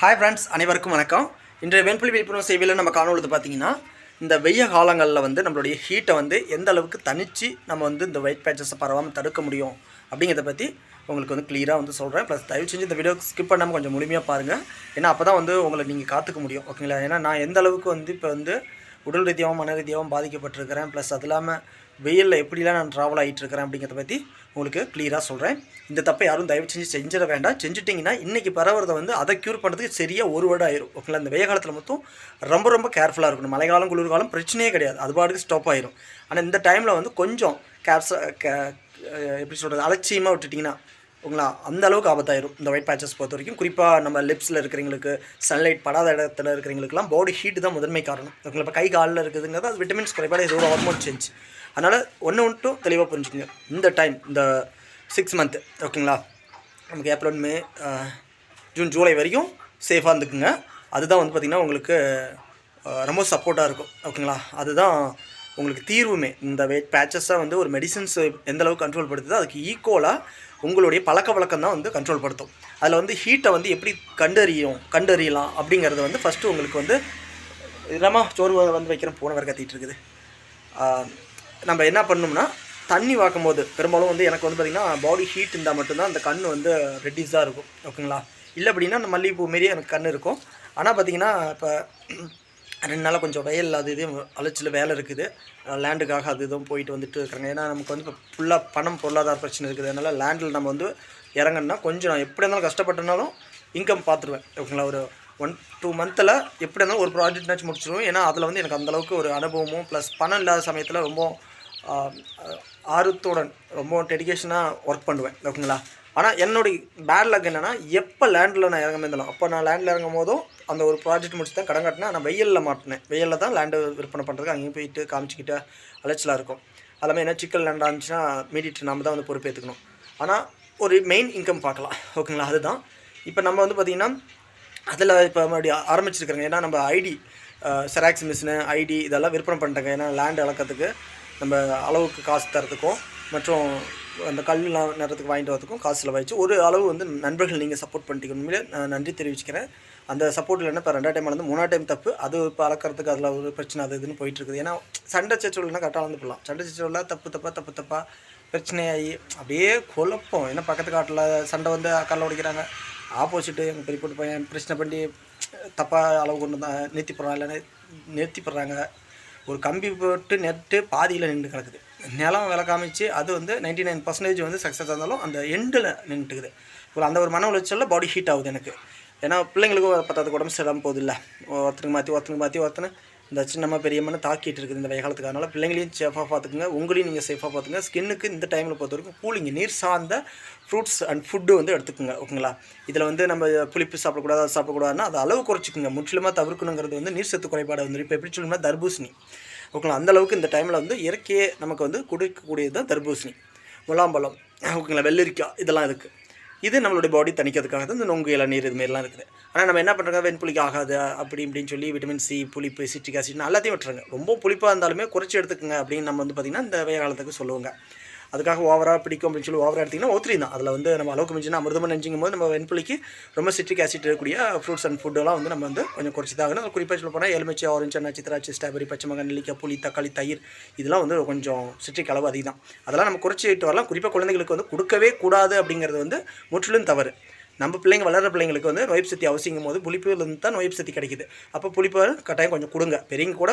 Hi friends அனைவருக்கும் வணக்கம். இன்றைய வெண்புலி விழிப்புணர்வு சேவையில் நம்ம காணொழுது பார்த்தீங்கன்னா இந்த வெய்ய காலங்களில் வந்து நம்மளுடைய ஹீட்டை வந்து எந்த அளவுக்கு தனித்து நம்ம வந்து இந்த ஒயிட் பேச்சஸை பரவாமல் தடுக்க முடியும் அப்படிங்கிறத பற்றி உங்களுக்கு வந்து கிளியராக வந்து சொல்கிறேன் ப்ளஸ் தயவு செஞ்சு இந்த வீடியோ ஸ்கிப் பண்ணாமல் கொஞ்சம் முழுமையாக பாருங்கள் ஏன்னா அப்போ தான் வந்து உங்களை நீங்கள் காத்துக்க முடியும் ஓகேங்களா ஏன்னா நான் எந்த அளவுக்கு வந்து இப்போ வந்து உடல் ரீதியாகவும் மன ரீதியாகவும் பாதிக்கப்பட்டிருக்கிறேன். ப்ளஸ் அது இல்லாமல் வெயிலில் எப்படிலாம் நான் ட்ராவல் ஆகிட்டு இருக்கிறேன் அப்படிங்கிறத பற்றி உங்களுக்கு கிளியராக சொல்கிறேன் இந்த தப்பை யாரும் தயவு செஞ்சு செஞ்சிட வேண்டாம். செஞ்சுட்டிங்கன்னா இன்றைக்கி பரவுறத வந்து அதை க்யூர் பண்ணுறதுக்கு சரியாக ஒரு வருடம் ஆயிரும். ஓகேங்களா இந்த வெய்ய காலத்தில் மட்டும் ரொம்ப ரொம்ப கேர்ஃபுல்லாக இருக்கணும். மழைக்காலம் குளிர்காலம் பிரச்சனையே கிடையாது. அது பாட்டுக்கு ஸ்டாப் ஆயிரும். ஆனால் இந்த டைமில் வந்து கொஞ்சம் கேப்ஸ் எப்படி சொல்கிறது அலட்சியமாக விட்டுட்டிங்கன்னா ஓகேங்களா? அந்த அளவுக்கு ஆபத்தாயிரும் இந்த ஒயிட் பேச்சஸ் பொறுத்த வரைக்கும். குறிப்பாக நம்ம லிப்ஸில் இருக்கிறவங்களுக்கு சன்லைட் படாத இடத்துல இருக்கிறவங்களுக்குலாம் பாடி ஹீட் தான் முதன்மை காரணம். ஓகேங்களா? இப்போ கை காலில் இருக்குதுங்கிறது அது விட்டமின்ஸ் குறைபாடு இது ஒரு ஹார்மோன் சேஞ்ச் அதனால் ஒன்று மட்டும் தெளிவாக புரிஞ்சுக்கோங்க. இந்த டைம் இந்த சிக்ஸ் மந்த் ஓகேங்களா? நமக்கு ஏப்ரல் மே ஜூன் ஜூலை வரைக்கும் சேஃபாக இருந்துக்குங்க. அதுதான் வந்து பார்த்திங்கன்னா உங்களுக்கு ரொம்ப சப்போர்ட்டாக இருக்கும். ஓகேங்களா? அதுதான் உங்களுக்கு தீர்வுமே. இந்த வெயிட் பேச்சஸாக வந்து ஒரு மெடிசன்ஸ் எந்த அளவுக்கு கண்ட்ரோல் படுத்துதோ அதுக்கு ஈக்குவலாக உங்களுடைய பழக்க வழக்கம் தான் வந்து கண்ட்ரோல் படுத்தும். அதில் வந்து ஹீட்டை வந்து எப்படி கண்டறியும் கண்டறியலாம் அப்படிங்கிறது வந்து ஃபஸ்ட்டு உங்களுக்கு வந்து ரமா சோறு வந்து வைக்கிறேன் போன வரை கத்திட்டு இருக்குது. நம்ம என்ன பண்ணோம்னா தண்ணி வாக்கும் போது பெரும்பாலும் வந்து எனக்கு வந்து பார்த்திங்கன்னா பாடி ஹீட் இருந்தால் மட்டும்தான் அந்த கண் வந்து ரெட்டிஸாக இருக்கும். ஓகேங்களா இல்லை அப்படின்னா அந்த மல்லிகைப்பூ மாரியே எனக்கு கண் இருக்கும். ஆனால் பார்த்தீங்கன்னா இப்போ ரெண்டு நாளாக கொஞ்சம் வயல் அது இது அலைச்சல் வேலை இருக்குது. லேண்டுக்காக அது இதுவும் போயிட்டு வந்துட்டு இருக்கிறாங்க. ஏன்னா நமக்கு வந்து இப்போ ஃபுல்லாக பணம் பொருளாதார பிரச்சனை இருக்குது. அதனால் லேண்டில் நம்ம வந்து இறங்கணும்னா கொஞ்சம் நான் எப்படி இருந்தாலும் கஷ்டப்பட்டனாலும் இன்கம் பார்த்துருவேன். ஓகேங்களா? ஒரு ஒன் டூ மந்தில் எப்படி இருந்தாலும் ஒரு ப்ராஜெக்ட்னாச்சும் முடிச்சிடுவோம் ஏன்னா அதில் வந்து எனக்கு அந்தளவுக்கு ஒரு அனுபவமும் ப்ளஸ் பணம் இல்லாத சமயத்தில் ரொம்ப ஆர்வத்துடன் ரொம்ப டெடிகேஷனாக ஒர்க் பண்ணுவேன். ஓகேங்களா? ஆனால் என்னுடைய பேட் லக் என்னென்னா எப்போ லேண்டில் நான் இறங்க அப்போ நான் லேண்டில் இறங்கும் போதும் அந்த ஒரு ப்ராஜெக்ட் முடிச்சு தான் கடன் கட்டினேன் நான் வெயிலில் மாட்டினேன். வெயிலில் தான் லேண்டு விற்பனை பண்ணுறதுக்கு அங்கேயும் போயிட்டு காமிச்சிக்கிட்டு அலைச்சலாக இருக்கும். அதெல்லாமே என்ன சிக்கல் லேண்டாக இருந்துச்சுன்னா மீடியேட் நம்ம தான் வந்து பொறுப்பேற்றுக்கணும் ஆனால் ஒரு மெயின் இன்கம் பார்க்கலாம். ஓகேங்களா? அதுதான். இப்போ நம்ம வந்து பார்த்திங்கன்னா அதில் இப்போ மறுபடியும் ஆரம்பிச்சிருக்கிறேங்க ஏன்னா நம்ம ஐடி செராக்ஸ் மிஷினு ஐடி இதெல்லாம் விற்பனை பண்ணிட்டாங்க ஏன்னா லேண்ட் அளக்கிறதுக்கு நம்ம அளவுக்கு காசு தரத்துக்கும் மற்றும் அந்த கல் நேரத்துக்கு வாங்கிட்டு வரதுக்கும் காசு செலவாயிடுச்சு. ஒரு அளவு வந்து நண்பர்கள் நீங்கள் சப்போர்ட் பண்ணிட்டீங்க உண்மையிலே நான் நன்றி தெரிவிச்சுக்கிறேன். அந்த சப்போர்ட் இல்லைன்னா இப்போ ரெண்டாவது டைம் வந்து மூணாவது டைம் தப்பு. அது இப்போ அளக்கிறதுக்கு அதில் ஒரு பிரச்சனை அது இதுன்னு போயிட்டுருக்குது. ஏன்னா சண்டை சச்சோல்னா கரெக்டாக வந்து போடலாம் சண்டை சச்சோல்லாம் தப்பு தப்பாக தப்பு தப்பாக பிரச்சனையாகி அப்படியே குழப்பம். ஏன்னா பக்கத்து காட்டில் சண்டை வந்து அக்கால உடைக்கிறாங்க. ஆப்போசிட்டு எங்கள் பெரிய போட்டு பையன் பிரச்சனை பண்ணி தப்பாக அளவு கொண்டு தான் நிறுத்தி போடுறாங்க இல்லைன்னா நிறுத்தி போடுறாங்க. ஒரு கம்பி போட்டு நெட்டு பாதியில் நின்று கிடக்குது. நிலம் விலை காமிச்சு அது வந்து நைன்டி நைன் பர்சன்டேஜ் வந்து சக்ஸஸ் இருந்தாலும் அந்த எண்டில் நின்றுட்டுக்குது ஒரு அந்த ஒரு மன உளைச்சலில் பாடி ஹீட் ஆகுது எனக்கு. ஏன்னா பிள்ளைங்களுக்கும் பத்தாவது உடம்பு சரியில்லாமல் போகுது இல்லை ஒருத்தனுக்கு மாற்றி ஒருத்தருக்கு மாற்றி ஒருத்தனை இந்த சின்னம்மா பெரியம்மனு தாக்கிட்டு இருக்குது இந்த வெயில் காலத்துக்கு அதனால் பிள்ளைங்களையும் சேஃபாக பார்த்துக்குங்க. உங்களையும் நீங்கள் சேஃபாக பார்த்துங்க ஸ்கின்னுக்கு இந்த டைமில் பொறுத்த வரைக்கும் கூலிங் நீர் சார்ந்த ஃப்ரூட்ஸ் அண்ட் ஃபுட்டு வந்து எடுத்துக்கோங்க ஓகேங்களா? இதில் வந்து நம்ம புளிப்பு சாப்பிடக்கூடாது சாப்பிடக்கூடாதுன்னா அது அளவு குறைச்சிக்கோங்க. முற்றிலுமாக தவிர்க்கணுங்கிறது வந்து நீர் சத்து குறைபாடு வந்து இப்போ எப்படி சொல்லணும்னா தர்பூசணி. ஓகேங்களா? அந்த அளவுக்கு இந்த டைமில் வந்து இயற்கையே நமக்கு வந்து கொடுக்கக்கூடியது தான் தர்பூசணி. முலாம்பழம் ஓகேங்களா? வெள்ளரிக்காய் இதெல்லாம் இருக்குது இது நம்மளுடைய பாடி தணிக்கிறதுக்காக தான் இந்த நொங்கு இளநீர் இதுமாரிலாம் இருக்குது. ஆனால் நம்ம என்ன பண்ணுறோங்க வெண்புளிக்கு ஆகாது அப்படி இப்படின்னு சொல்லி விட்டமின் சி புளிப்பு சிட்ரிக் ஆசிட்னு எல்லாத்தையும் விட்டுருங்க. ரொம்ப புளிப்பாக இருந்தாலுமே குறைச்சி எடுத்துக்கங்க அப்படின்னு நம்ம வந்து பார்த்திங்கன்னா இந்த வெய காலத்துக்கு சொல்லுவாங்க. அதுக்காக ஓவராக பிடிக்கும் அப்படின்னு சொல்லி ஓவராக எடுத்திங்கன்னா ஒத்திரி தான். அதில் வந்து நம்ம அளவுக்கு மிஞ்சினா அமிர்தமாக நெஞ்சிங்கும் போது நம்ம வெண்புளிக்கு ரொம்ப சிட்ரிக் ஆசிட் இருக்கக்கூடிய ஃப்ரூட்ஸ் அண்ட் ஃபுட்டெல்லாம் வந்து நம்ம வந்து கொஞ்சம் குறைச்சி தான் ஆகணும் குறிப்பாக சொல்ல போனால் எலுமிச்சை ஆரஞ்சு நச்சு திராட்சை ஸ்ட்ராபெரி பச்சை மகன் நெல்லிக்காய் புளி தக்காளி தயிர் இதெல்லாம் வந்து கொஞ்சம் சிட்ரிக் அளவு அதிகம். அதெல்லாம் நம்ம குறைச்சிட்டு வரலாம். குறிப்பாக குழந்தைகளுக்கு வந்து கொடுக்கவே கூடாது அப்படிங்கிறது வந்து முற்றிலும் தவறு. நம்ம பிள்ளைங்க வளர்கிற பிள்ளைங்களுக்கு வந்து நோய்ப்பு சக்தி அவசியங்கும் போது புளிப்புலேருந்து தான் நோய்ப்பு சக்தி கிடைக்குது. அப்போ புளிப்பு கட்டாயம் கொஞ்சம் கொடுங்க. பெரியவங்க கூட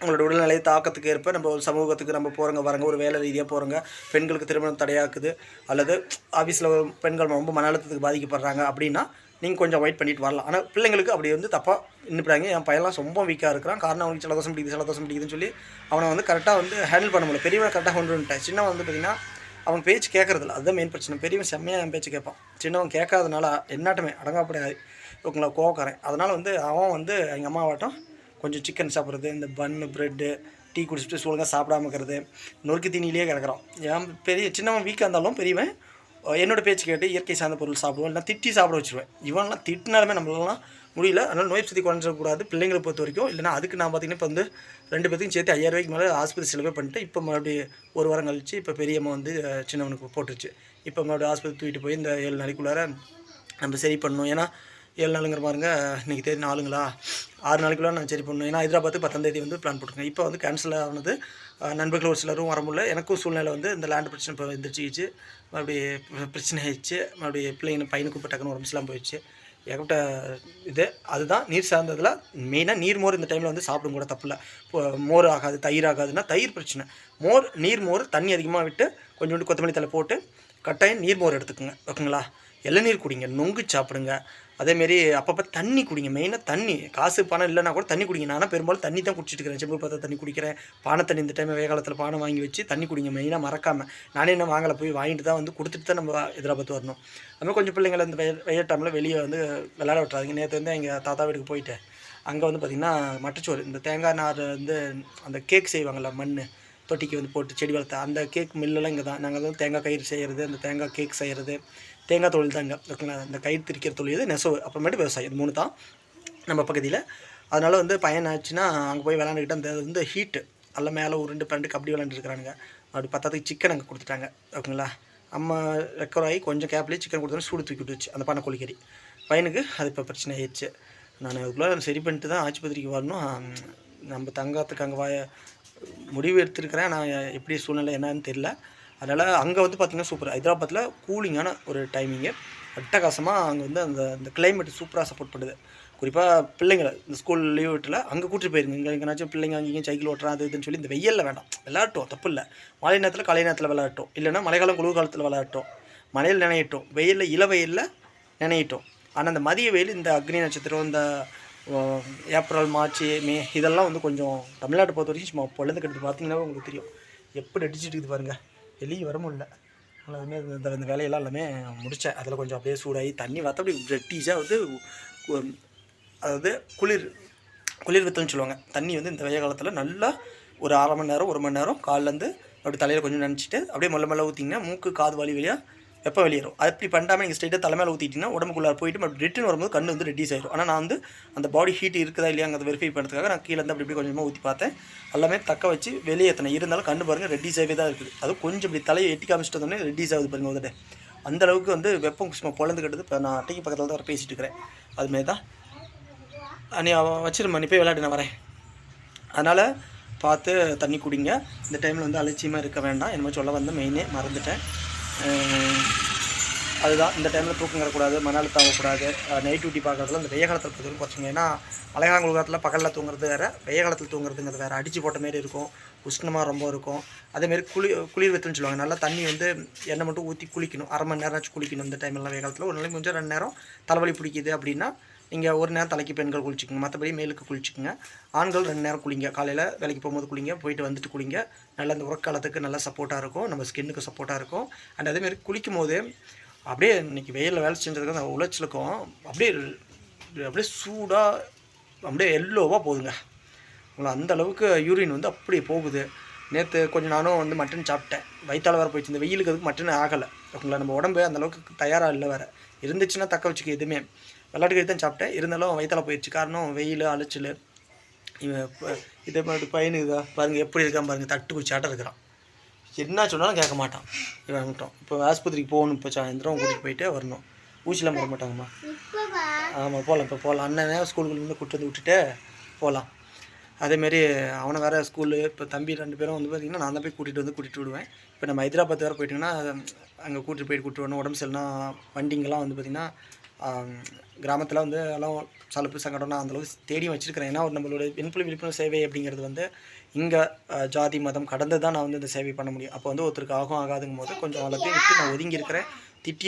உங்களோட உடல்நிலை தாக்கத்துக்கு ஏற்ப நம்ம ஒரு சமூகத்துக்கு நம்ம போகிறோங்க வரங்க ஒரு வேலை ரீதியாக போகிறோங்க பெண்களுக்கு திருமணம் தடையாக்குது. அல்லது ஆஃபீஸில் பெண்கள் ரொம்ப மன அழுத்தத்துக்கு பாதிக்கப்படுறாங்க அப்படின்னா நீங்கள் கொஞ்சம் வெயிட் பண்ணிட்டு வரலாம். ஆனால் பிள்ளைங்களுக்கு அப்படி வந்து தப்பாக நின்றுப்பாங்க என் பையன்லாம் ரொம்ப வீக்காக இருக்கிறான். காரணம் அவனுக்கு ஜலதோஷம் பிடிக்குது ஜலதோஷம் பிடிக்குதுன்னு சொல்லி அவனை வந்து கரெக்டாக வந்து ஹேண்டில் பண்ண முடியல. பெரியவனை கரெக்டாக கொண்டு வந்துட்டேன் சின்னவன் வந்து பார்த்திங்கன்னா அவன் பேச்சு கேட்கறதில்ல அதுதான் மெயின் பிரச்சனை. பெரியவன் செம்மையாக என் பேச்சு கேட்பான். சின்னவன் கேட்காதனால என்னாட்டமே அடங்காப்படையாது ஓகேங்களா கோவக்காரன். அதனால் வந்து அவன் வந்து எங்கள் அம்மாவாட்டம் கொஞ்சம் சிக்கன் சாப்பிட்றது இந்த பன்னு ப்ரெட்டு டீ குடிச்சிட்டு சூழங்க சாப்பிடாம இருக்கிறது நொறுக்கு தீனிலேயே கிடக்குறான் ஏன் பெரிய சின்னவன் வீக்காக இருந்தாலும் பெரியவன் என்னோடய பேச்சு கேட்டு இயற்கை சார்ந்த பொருள் சாப்பிடுவோம் இல்லைனா திட்டி சாப்பிட வச்சுருவேன். இவன்லாம் திட்டினாலுமே நம்மளாலாம் முடியல. அதனால் நோய் சுற்றி குறைஞ்சிடக்கூடாது பிள்ளைங்களை பொறுத்த வரைக்கும். இல்லைனா அதுக்கு நான் பார்த்தீங்கன்னா இப்போ வந்து ரெண்டு பேர்த்தையும் சேர்த்து ஐயாயிரம் ரூபாய்க்கு மேலே ஆஸ்பத்திரி செலவே பண்ணிட்டு இப்போ மறுபடியும் ஒரு வாரம் கழிச்சு இப்போ பெரியம்மா வந்து சின்னவனுக்கு போட்டுருச்சு. இப்போ மறுபடியும் ஆஸ்பத்திரி தூக்கிட்டு போய் இந்த ஏழு நாளைக்குள்ளார நம்ம சரி பண்ணணும். ஏன்னா ஏழு நாளுங்கிற பாருங்க இன்றைக்கி தேதி நாலுங்களா ஆறு நாளைக்குள்ள நான் சரி பண்ணணும். ஏன்னா ஹைதராபாத்துக்கு பத்தாம் தேதி வந்து பிளான் போட்டிருக்கேன் இப்போ வந்து கேன்சல் ஆனது நண்பர்கள் ஒரு சிலரும் வர முடியல. எனக்கும் சூழ்நிலை வந்து இந்த லேண்ட் பிரச்சனை இப்போ எந்திரிச்சிச்சு மறுபடியும் பிரச்சனை ஆயிடுச்சு. மறுபடியும் பிள்ளைங்க பையனுக்கு இப்போ டக்குன்னு உடம்பு போயிடுச்சு. ஏகப்பட்ட இது. அதுதான் நீர் சார்ந்ததில் மெயினாக நீர் மோர் இந்த டைமில் வந்து சாப்பிடும் கூட தப்பில்ல இப்போ மோர் ஆகாது தயிர் ஆகாதுன்னா தயிர் பிரச்சனை. மோர் நீர் மோர் தண்ணி அதிகமாக விட்டு கொஞ்சோண்டு கொத்தமல்லி தலை போட்டு கட்டாயம் நீர் மோர் எடுத்துக்கோங்க. ஓகேங்களா? இளநீர் குடிங்க நொங்கு சாப்பிடுங்க. அதேமாரி அப்பப்போ தண்ணி குடிங்க. மெயினாக தண்ணி. காசு பணம் இல்லைனா கூட தண்ணி குடிங்க. நானும் பெரும்பாலும் தண்ணி தான் குடிச்சிட்டு இருக்கிறேன். செம்பு பார்த்தா தண்ணி குடிக்கிறேன். பானை தண்ணி இந்த டைம் வெய்ய காலத்தில் பானை வாங்கி வச்சு தண்ணி குடிங்க. மெயினாக மறக்காமல் நானே என்ன வாங்கலை. போய் வாங்கிட்டு தான் வந்து கொடுத்துட்டு தான் நம்ம ஹைதராபாத் வரணும். அதுமாதிரி கொஞ்சம் பிள்ளைங்களை இந்த வெய வெய்ய டைமில் வெளியே வந்து விளையாட விட்றாதீங்க நேற்று வந்து எங்கள் தாத்தா வீட்டுக்கு போயிட்டேன். அங்கே வந்து பார்த்திங்கன்னா மட்டச்சோறு இந்த தேங்காய் நார் வந்து அந்த கேக் செய்வாங்கள்ல மண் தொட்டிக்கு வந்து போட்டு செடி வளர்த்த அந்த கேக் மில்லெல்லாம் இங்கே தான் நாங்கள் வந்து தேங்காய் கயிறு செய்கிறது அந்த தேங்காய் கேக் செய்கிறது தேங்காய் தொழில் தாங்க. ஓகேங்களா இந்த கயிறு திரிக்கிற தொழில் இது நெசவு. அப்புறமேட்டு விவசாயம். இது மூணு தான் நம்ம பகுதியில். அதனால் வந்து பையன் ஆச்சுன்னா அங்கே போய் விளாண்டுக்கிட்டு அந்த வந்து ஹீட்டு எல்லாம் மேலே ஒரு ரெண்டு பன்னெண்டு கபடி விளாண்டுருக்குறானுங்க அப்படி பத்தாத்துக்கு சிக்கன் அங்கே கொடுத்துட்டாங்க. ஓகேங்களா? அம்மா ரெக்கவர் ஆகி கொஞ்சம் கேப்லேயே சிக்கன் கொடுத்தோன்னு சூடு தூக்கி விட்டுச்சு அந்த பண்ணை கோழிக்கறி. பையனுக்கு அது இப்போ பிரச்சனை ஆயிடுச்சு. நான் அதுக்குள்ளே சரி பண்ணிட்டு தான் ஆஸ்பத்திரிக்கு வரணும். நம்ம தங்கத்துக்கு அங்கே வா முடிவு எடுத்திருக்கிறேன். நான் எப்படி சூழ்நிலை என்னன்னு தெரில அதனால் அங்கே வந்து பார்த்திங்கன்னா சூப்பர் ஹைதராபாத்தில் கூலிங்கான ஒரு டைமிங்கு அட்டகாசமாக அங்கே வந்து அந்த அந்த கிளைமேட் சூப்பராக சப்போர்ட் பண்ணுது. குறிப்பாக பிள்ளைங்களை இந்த ஸ்கூல் லீவ் விட்டில் அங்கே கூட்டிட்டு போயிருங்க. இங்கே எங்கேனாச்சும் பிள்ளைங்க அங்கேயும் சைக்கிள் ஓட்டுறான் அது இதுன்னு சொல்லி இந்த வெயிலில் வேண்டாம். விளையாட்டும் தப்பு இல்லை. மழை நேரத்தில் காலை நேரத்தில் விளையாட்டும் இல்லைன்னா மழைக்காலம் குளிர் காலத்தில் விளையாட்டும் மழையில் நினையட்டும். வெயிலில் இள வெயிலில் நினையட்டும். ஆனால் அந்த மதிய வெயில் இந்த அக்னி நட்சத்திரம் இந்த ஏப்ரல் மார்ச் மே இதெல்லாம் வந்து கொஞ்சம் தமிழ்நாட்டை பொறுத்த வரைக்கும் சும்மா பொழுது கெடுத்து பார்த்தீங்கன்னா உங்களுக்கு தெரியும். எப்படி அடிச்சிட்டு இருக்குது பாருங்கள் வெளியே வர முடியல. அதனால் இந்த இந்த வேலையெல்லாம் எல்லாமே முடித்தேன் அதில் கொஞ்சம் அப்படியே சூடாகி தண்ணி வார்த்த அப்படி ரெட்டிஸாக வந்து அதாவது குளிர் குளிர் வித்தல்னு சொல்லுவாங்க. தண்ணி வந்து இந்த வெய்ய காலத்தில் நல்லா ஒரு அரை மணி நேரம் ஒரு மணி நேரம் காலிலேருந்து அப்படி தலையில் கொஞ்சம் நினச்சிட்டு அப்படியே மெல்ல மெல்ல ஊற்றிங்கன்னா மூக்கு காது வலி வழியாக வெப்பம் வெளியேறும்? அப்படி பண்ணாமல் நீங்கள் ஸ்ட்ரைட்டாக தலைமையில் ஊற்றிட்டிங்கன்னா உடம்புக்குள்ளே போயிட்டு மறுபடியும் ரிட்டன் வரும்போது கண்ணு வந்து ரெடியூஸ் ஆயிடும் ஆனால் நான் வந்து அந்த பாடி ஹீட் இருக்குதா இல்லையாங்கிறத வெரிஃபை பண்ணுறதுக்காக நான் கீழே இருந்து அப்படி இப்படி கொஞ்சமாக ஊற்றி பார்த்தேன். எல்லாமே தக்க வச்சு வெளியேற்றினேன் இருந்தாலும் கண்ணு பாருங்கள் ரெடியூஸ் ஆகவே தான் இருக்குது. அது கொஞ்சம் இப்படி தலையை எட்டி காமிச்சிட்டு வந்தோடனே ரெடியூஸ் ஆகுது பாருங்கள் வந்துட்டு அந்த அளவுக்கு வந்து வெப்பம் சும்மா பொழந்துக்கிட்டது இப்போ நான் அட்டைக்கு பக்கத்தில் தான் பேசிகிட்டு இருக்கிறேன். அதுமாரி தான். நீ அவன் வச்சிருமா நீ போய் விளையாடு நான் வரேன். அதனால் பார்த்து தண்ணி குடிங்க. இந்த டைமில் வந்து அலட்சியமாக இருக்க வேண்டாம். என்னமோ சொல்ல வந்த மெயினே மறந்துட்டேன். அதுதான். இந்த டைமில் தூக்கம் வரக்கூடாது மன தாங்கக்கூடாது ஆகக்கூடாது நைட் டியூட்டி பார்க்குறதுல இந்த வெய்ய காலத்தில் பொறுத்தவரைக்கும் குறைச்சிங்க ஏன்னா மழைக்கால காலத்தில் பகலில் தூங்குறது வேறு வெய்ய காலத்தில் தூங்குறதுங்கிறது வேறு. அடித்து போட்ட மாரி இருக்கும் உஷ்ணமாக ரொம்ப இருக்கும். அதேமாரி குளி குளிர் வெத்துன்னு சொல்லுவாங்க. நல்லா தண்ணி வந்து எண்ணெய் மட்டும் ஊற்றி குளிக்கணும். அரை மணி நேரம்னாச்சும் குளிக்கணும் இந்த டைம்லாம் வெய்ய காலத்தில். ஒரு நாளைக்கு கொஞ்சம் ரெண்டு நேரம் தலைவலி பிடிக்குது அப்படின்னா நீங்கள் ஒரு நேரம் தலைக்கு பெண்கள் குளிச்சுக்கோங்க மற்றபடி மேலுக்கு குளிச்சுக்கோங்க. ஆண்கள் ரெண்டு நேரம் குளிங்க. காலையில் வேலைக்கு போகும்போது குளிங்க போயிட்டு வந்துட்டு குளிங்க. நல்லா அந்த உரக்காலத்துக்கு நல்லா சப்போர்ட்டாக இருக்கும். நம்ம ஸ்கின்னுக்கு சப்போர்ட்டாக இருக்கும். அண்ட் அதேமாரி குளிக்கும் போது அப்படியே இன்னைக்கு வெயிலில் வேலை செஞ்சதுக்கு அந்த உளைச்சலுக்கும் அப்படியே அப்படியே சூடாக அப்படியே எல்லோவாக போகுதுங்க. உங்களை அந்த அளவுக்கு யூரின் வந்து அப்படியே போகுது. நேற்று கொஞ்சம் நானும் வந்து மட்டன் சாப்பிட்டேன். வயிற்றால வேறு போயிடுச்சு. இந்த வெயிலுக்கு அதுக்கு மட்டன் ஆகலை. உங்களை நம்ம உடம்பு அந்த அளவுக்கு தயாராக இல்லை வேறு. இருந்துச்சுன்னா தக்க வச்சுக்க எதுவுமே. விளையாட்டுக்கு தான் சாப்பிட்டேன். இருந்தாலும் வயிற்றால போயிடுச்சு. காரணம் வெயில் அலைச்சல். இவன் இதே மாதிரி பையனு இதா பாருங்கள் எப்படி இருக்கான் பாருங்கள் தட்டு குச்சாட்டம் இருக்கிறான். என்ன சொன்னாலும் கேட்க மாட்டான். இவன் மட்டும் இப்போ ஆஸ்பத்திரிக்கு போகணும். இப்போ சாயந்தரம் கூட்டிகிட்டு போயிட்டே வரணும். ஊசிலாம் போட மாட்டாங்கம்மா. ஆமாம் போகலாம் இப்போ போகலாம் அண்ணனே ஸ்கூலுக்குள்ளேருந்து கூப்பிட்டு வந்து விட்டுட்டு போகலாம் அதேமாரி அவனை வேறு ஸ்கூலு இப்போ தம்பி ரெண்டு பேரும் வந்து பார்த்திங்கன்னா நான் தான் போய் கூட்டிகிட்டு வந்து கூட்டிகிட்டு விடுவேன். இப்போ நம்ம ஹைதராபாத் வேறு போயிட்டிங்கன்னா அங்கே கூட்டிகிட்டு போயிட்டு கூட்டிட்டு வரணும். உடம்பு சரியில்லைனா வண்டிங்கெல்லாம் வந்து பார்த்திங்கன்னா கிராமத்தில் வந்து எல்லாம் சலுப்பு சங்கடம் நான் அந்தளவுக்கு தேடியும் வச்சுருக்கிறேன். ஏன்னா ஒரு நம்மளோட வெண்புலி விழிப்புணர்வு சேவை அப்படிங்கிறது வந்து இங்கே ஜாதி மதம் கடந்து தான் நான் வந்து இந்த சேவை பண்ண முடியும். அப்போ வந்து ஒருத்தருக்கு ஆகும் ஆகாதுங்கும் போது கொஞ்சம் எல்லாத்தையும் விட்டு நான் ஒதுங்கி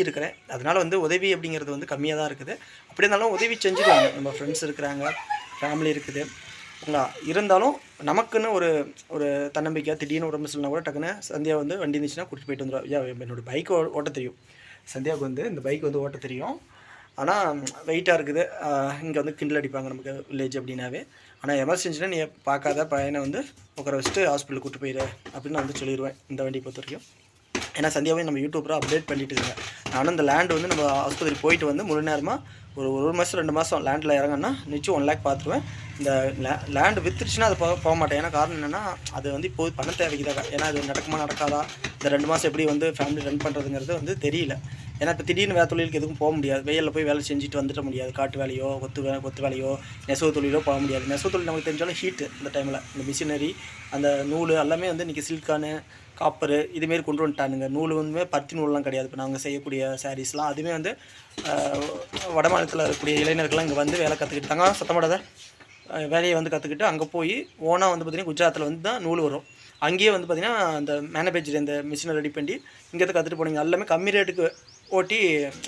இருக்கிறேன் அதனால் வந்து உதவி அப்படிங்கிறது வந்து கம்மியாக தான் இருக்குது. அப்படி இருந்தாலும் உதவி செஞ்சுருவாங்க. நம்ம ஃப்ரெண்ட்ஸ் இருக்கிறாங்க ஃபேமிலி இருக்குது. ஓகேங்களா இருந்தாலும் நமக்குன்னு ஒரு ஒரு தன்னம்பிக்கை திடீர்னு உடம்பு சரியில்லைனா கூட டக்குன்னு சந்தியா வந்து வண்டி இருந்துச்சுன்னா கூட்டிட்டு போயிட்டு வந்துடுவா ஐயா என்னோட பைக் ஓட்ட தெரியும். சந்தியாவுக்கு வந்து இந்த பைக் வந்து ஓட்ட தெரியும். ஆனால் வெயிட்டாக இருக்குது. இங்கே வந்து கிண்டில் அடிப்பாங்க நமக்கு வில்லேஜ் அப்படின்னாவே. ஆனால் எமர்ஜென்சினா நீ பார்க்காத பையனை வந்து உட்கார வச்சுட்டு ஹாஸ்பிட்டலுக்கு கூட்டு போயிடு அப்படின்னு நான் வந்து சொல்லிடுவேன் இந்த வண்டியை பொறுத்த வரைக்கும். ஏன்னா சந்தியாவே நம்ம யூடியூப்பில் அப்டேட் பண்ணிட்டு இருக்கேன். நானும் இந்த லேண்ட் வந்து நம்ம ஆஸ்பத்திரி போயிட்டு வந்து முழு நேரமாக ஒரு ஒரு மாதம் ரெண்டு மாதம் லேண்டில் இறங்கன்னா நிச்சயம் ஒன் லேக் பார்த்துருவேன். இந்த லே லேண்டு வித்துருச்சுன்னா அது போக போக மாட்டேன். ஏன்னா காரணம் என்னென்னா அது வந்து இப்போது பண தேவைக்குதாக ஏன்னா அது நடக்குமா நடக்காதா? இந்த ரெண்டு மாதம் எப்படி வந்து ஃபேமிலி ரன் பண்ணுறதுங்கிறது வந்து தெரியல. ஏன்னா இப்போ திடீர்னு வேலை தொழிலுக்கு எதுவும் போக முடியாது. வெயிலில் போய் வேலை செஞ்சுட்டு வந்துட முடியாது. காட்டு வேலையோ கொத்து வே கொத்து வேலையோ நெசவு தொழிலோ போக முடியாது. நெசவு தொழில் நமக்கு தெரிஞ்சாலும் ஹீட்டு இந்த டைமில் இந்த மிஷினரி அந்த நூல் எல்லாமே வந்து இன்றைக்கி சில்கானு காப்பரு இதுமாரி கொண்டு வந்துட்டானுங்க. நூல் வந்து பருத்தி நூல்லாம் கிடையாது. இப்போ நாங்கள் செய்யக்கூடிய சாரீஸ்லாம் அதுவுமே வந்து வடமாநிலத்தில் வட மாநிலத்தில் இருக்கக்கூடிய இளைஞர்கள்லாம் இங்கே வந்து வேலை கற்றுக்கிட்டாங்க சத்தமடாத வேலையை வந்து கற்றுக்கிட்டு அங்கே போய் ஓனாக வந்து பார்த்திங்கன்னா குஜராத்தில் வந்து தான் நூல் வரும். அங்கேயே வந்து பார்த்திங்கன்னா அந்த மேனுபேக்சர் இந்த மிஷினை ரெடி பண்ணி இங்கேருந்து கற்றுட்டு போனீங்க. எல்லாமே கம்மி ரேட்டுக்கு ஓட்டி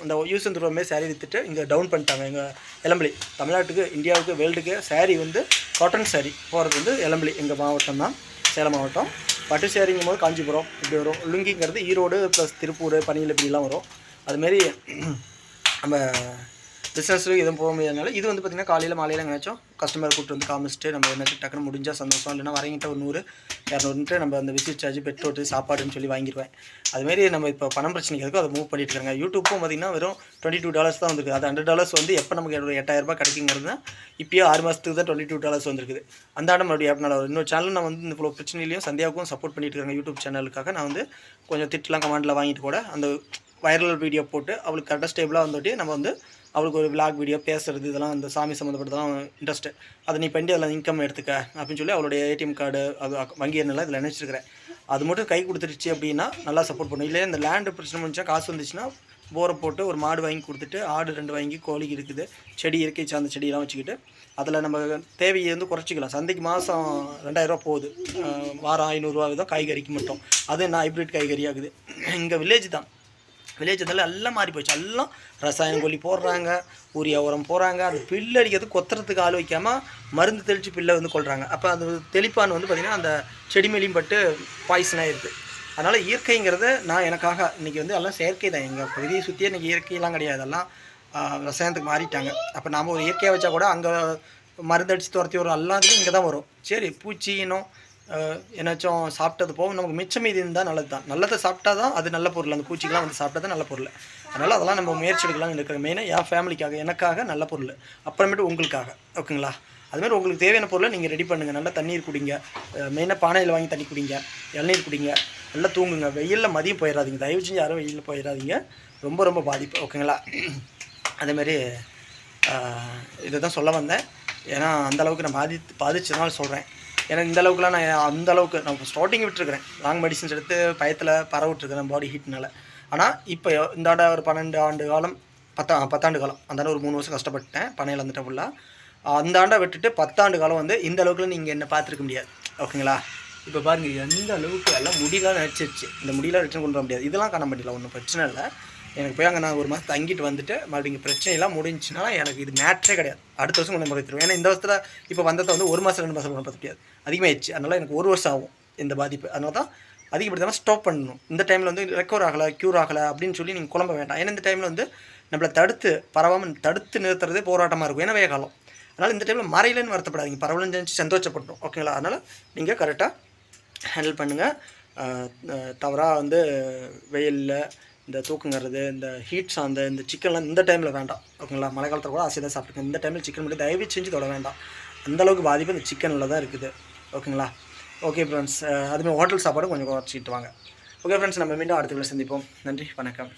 இந்த யூஸ் அண்ட் மாதிரி saree விற்றுட்டு இங்கே டவுன் பண்ணிட்டாங்க. எங்கள் எலம்பலி. தமிழ்நாட்டுக்கு இந்தியாவுக்கு வேர்ல்டுக்கு சேரீ வந்து காட்டன் சேரீ போகிறது வந்து எலம்பலி எங்கள் மாவட்டம் தான். சேலம் மாவட்டம். பட்டு சேரிங்கும் போது காஞ்சிபுரம் இப்படி வரும். லுங்கிங்கிறது ஈரோடு ப்ளஸ் திருப்பூர் பனியில் இப்படிலாம் வரும். அதுமாரி நம்ம பிஸ்னஸ்லையும் எதுவும் போக முடியாதனால இது வந்து பார்த்திங்கன்னா காலையில் மாலையில் எங்கேயாச்சும் கஸ்டமர் கூப்பிட்டு வந்து காமிச்சிட்டு நம்ம என்ன டக்குனு முடிஞ்சால் சந்தோஷம். இல்லைன்னா வரங்கிட்ட ஒரு நூறு இரநூறுன்ட்டு நம்ம அந்த விசிட் சார்ஜ் பெட்ரோட்டு சாப்பாடுன்னு சொல்லி வாங்கிடுவேன். அதுமாரி நம்ம இப்போ பணம் பிரச்சனைக்கு எதுக்கும் அதை மூவ் பண்ணிட்டு இருக்காங்க யூடியூப்பும் பார்த்திங்கன்னா வெறும் டுவெண்ட்டி டூ டாலர்ஸ் தான் வந்திருக்கு. அது ஹண்ட்ரட் டாலர்ஸ் வந்து எப்போ நமக்கு ஒரு எட்டாயிரம் ரூபாய் கிடைக்குங்கிறது இப்போயே ஆறு மாதத்துக்கு தான் டுவெண்ட்டி டூ டாலர்ஸ் வந்துருக்குது. அந்த ஆடம் மறுபடியும் ஆப்னால இன்னொரு சேனல் நான் வந்து இந்த இவ்வளோ பிரச்சனையிலையும் சந்தியாவுக்கும் சப்போர்ட் பண்ணிட்டு இருக்காங்க யூடியூப் சேனலுக்காக நான் வந்து கொஞ்சம் திட்டலாம் கமெண்டில் வாங்கிட்டு கூட அந்த வைரல் வீடியோ போட்டு அவளுக்கு கரெக்டாக ஸ்டேபிளாக வந்துட்டு நம்ம வந்து அவளுக்கு ஒரு விளாக் வீடியோ பேசுறது இதெல்லாம் அந்த சாமி சம்மந்தப்பட்டதெல்லாம் இன்ட்ரெஸ்ட்டு அதை நீ பண்ணி அதில் இன்கம் எடுத்துக்க அப்படின்னு சொல்லி அவளுடைய ஏடிஎம் கார்டு அது வங்கி எண்ணெல்லாம் இதில் நினச்சிருக்கிறேன் அது மட்டும் கை கொடுத்துருச்சு அப்படின்னா நல்லா சப்போர்ட் பண்ணும். இல்லை இந்த லேண்டு பிரச்சனை முடிஞ்சால் காசு வந்துச்சுன்னா போரை போட்டு ஒரு மாடு வாங்கி கொடுத்துட்டு ஆடு ரெண்டு வாங்கி கோழி இருக்குது செடி இயற்கை சார்ந்த செடியெல்லாம் வச்சுக்கிட்டு அதில் நம்ம தேவையை வந்து குறைச்சிக்கலாம். சந்தைக்கு மாதம் ரெண்டாயிரரூவா போகுது. வாரம் ஐநூறுரூவா தான் காய்கறிக்கு மட்டும். அது என்ன ஹைப்ரிட் காய்கறி ஆகுது. இங்கே வில்லேஜ் தான். வில்லேஜ் இதில் எல்லாம் மாறி போச்சு எல்லாம் ரசாயன கொல்லி போடுறாங்க ஊரியா உரம் போடுறாங்க அது பில்லு அடிக்கிறது கொத்துறதுக்கு ஆள் வைக்காமல் மருந்து தெளித்து பில்லை வந்து கொள்கிறாங்க அப்போ அந்த தெளிப்பான் வந்து பார்த்திங்கன்னா அந்த செடி மேலேயும் பட்டு பாய்சன் ஆகிருது அதனால் இயற்கைங்கிறத நான் எனக்காக இன்றைக்கி வந்து எல்லாம் செயற்கை தான். எங்கள் பகுதியை சுற்றியே இன்றைக்கி இயற்கையெல்லாம் கிடையாது. எல்லாம் ரசாயனத்துக்கு மாறிட்டாங்க. அப்போ நாம் ஒரு இயற்கையாக வச்சா கூட அங்கே மருந்தடிச்சு துரத்தி வரும். எல்லாத்துலேயும் இங்கே தான் வரும். சரி பூச்சி இனம் ஏன்னாச்சும் சாப்பிட்டது போக நமக்கு மிச்சம் மீதி இருந்தால் நல்லது தான் நல்லதை சாப்பிட்டா தான் அது நல்ல பொருள். அந்த பூச்சிக்கெலாம் வந்து சாப்பிட்டா தான் நல்ல பொருள். அதனால் அதெல்லாம் நம்ம முயற்சி எடுக்கலாம்னு இருக்கிற மெயினாக என் ஃபேமிலிக்காக எனக்காக நல்ல பொருள். அப்புறமேட்டு உங்களுக்காக. ஓகேங்களா? அதுமாதிரி உங்களுக்கு தேவையான பொருளை நீங்கள் ரெடி பண்ணுங்கள் நல்லா தண்ணீர் குடிங்க. மெயினாக பானையில் வாங்கி தண்ணி குடிங்க. இளநீர் குடிங்க. நல்லா தூங்குங்க. வெயிலில் மதியம் போயிடாதீங்க தயவு செஞ்சு யாரும் வெயிலில் போயிடாதீங்க ரொம்ப ரொம்ப பாதிப்பு. ஓகேங்களா? அதேமாரி இதை தான் சொல்ல வந்தேன். ஏன்னா அந்த அளவுக்கு நான் பாதித்து பாதிச்சதுனால சொல்கிறேன் ஏன்னா இந்த அளவுக்குலாம் நான் அந்த அளவுக்கு நான் ஸ்டார்டிங் விட்டுருக்கிறேன். லாங் மெடிசின்ஸ் எடுத்து பயத்தில் பரவ விட்டுருக்கிறேன் பாடி ஹீட்னால ஆனால் இப்போ இந்த ஆட ஒரு பன்னெண்டு ஆண்டு காலம் பத்தா பத்தாண்டு காலம் அந்த ஒரு மூணு வருஷம் கஷ்டப்பட்டேன் பனையில் வந்துட்டேன் ஃபுல்லாக அந்த ஆண்டை விட்டுட்டு பத்தாண்டு காலம் வந்து இந்த அளவுக்குலாம் நீங்கள் என்ன பார்த்துருக்க முடியாது. ஓகேங்களா? இப்போ பாருங்கள் எந்த அளவுக்கு எல்லாம் முடியெல்லாம் நினச்சிருச்சு. இந்த முடியெல்லாம் ரிட்டர்ன் கொண்டு வர முடியாது. இதெல்லாம் காண முடியல ஒன்றும் பிரச்சனை இல்லை. எனக்கு போய் அங்கே நான் ஒரு மாதம் தங்கிட்டு வந்துட்டு மறுபடியும் இங்கே பிரச்சனைலாம் முடிஞ்சுன்னா எனக்கு இது மேட்ரே கிடையாது. அடுத்த வருஷம் கொண்டு முறை தருவேன் ஏன்னா இந்த வருஷத்தில் இப்போ வந்ததை வந்து ஒரு மாதம் ரெண்டு மாதம் கொண்டு முடியாது. அதிகமாகிடுச்சு அதனால் எனக்கு ஒரு வருஷம் ஆகும் இந்த பாதிப்பு. அதனால தான் அதிகப்படுத்தாமல் ஸ்டாப் பண்ணணும். இந்த டைமில் வந்து ரெக்கவர் ஆகலை க்யூர் ஆகலை அப்படின்னு சொல்லி நீங்கள் குழம்ப வேண்டாம். ஏன்னா இந்த டைமில் வந்து நம்மளை தடுத்து பரவாமல் தடுத்து நிறுத்துறதே போராட்டமாக இருக்கும். ஏன்னா காலம் அதனால் இந்த டைமில் மறையிலன்னு வருத்தப்படாதீங்க. பரவலன்னு நினச்சி சந்தோஷப்பட்டோம் ஓகேங்களா அதனால் நீங்கள் கரெக்டாக ஹேண்டில் பண்ணுங்கள் தவறாக வந்து வெயிலில் இந்த தூக்குங்கிறது இந்த ஹீட் சார்ந்த இந்த சிக்கன்லாம் இந்த டைமில் வேண்டாம். ஓகேங்களா? மழை காலத்தில் கூட ஆசையாக தான் சாப்பிட்டுருக்கேன். இந்த டைமில் சிக்கன் மட்டும் தயவு செஞ்சு தொட வேண்டாம். அந்த அளவுக்கு பாதிப்பு இந்த சிக்கனில் தான் இருக்குது. ஓகேங்களா? ஓகே ஃப்ரெண்ட்ஸ் அதுமாதிரி ஹோட்டல் சாப்பாடு கொஞ்சம் குறைச்சிட்டு வாங்க. ஓகே ஃப்ரெண்ட்ஸ் நம்ம மீண்டும் அடுத்த சந்திப்போம். நன்றி. வணக்கம்.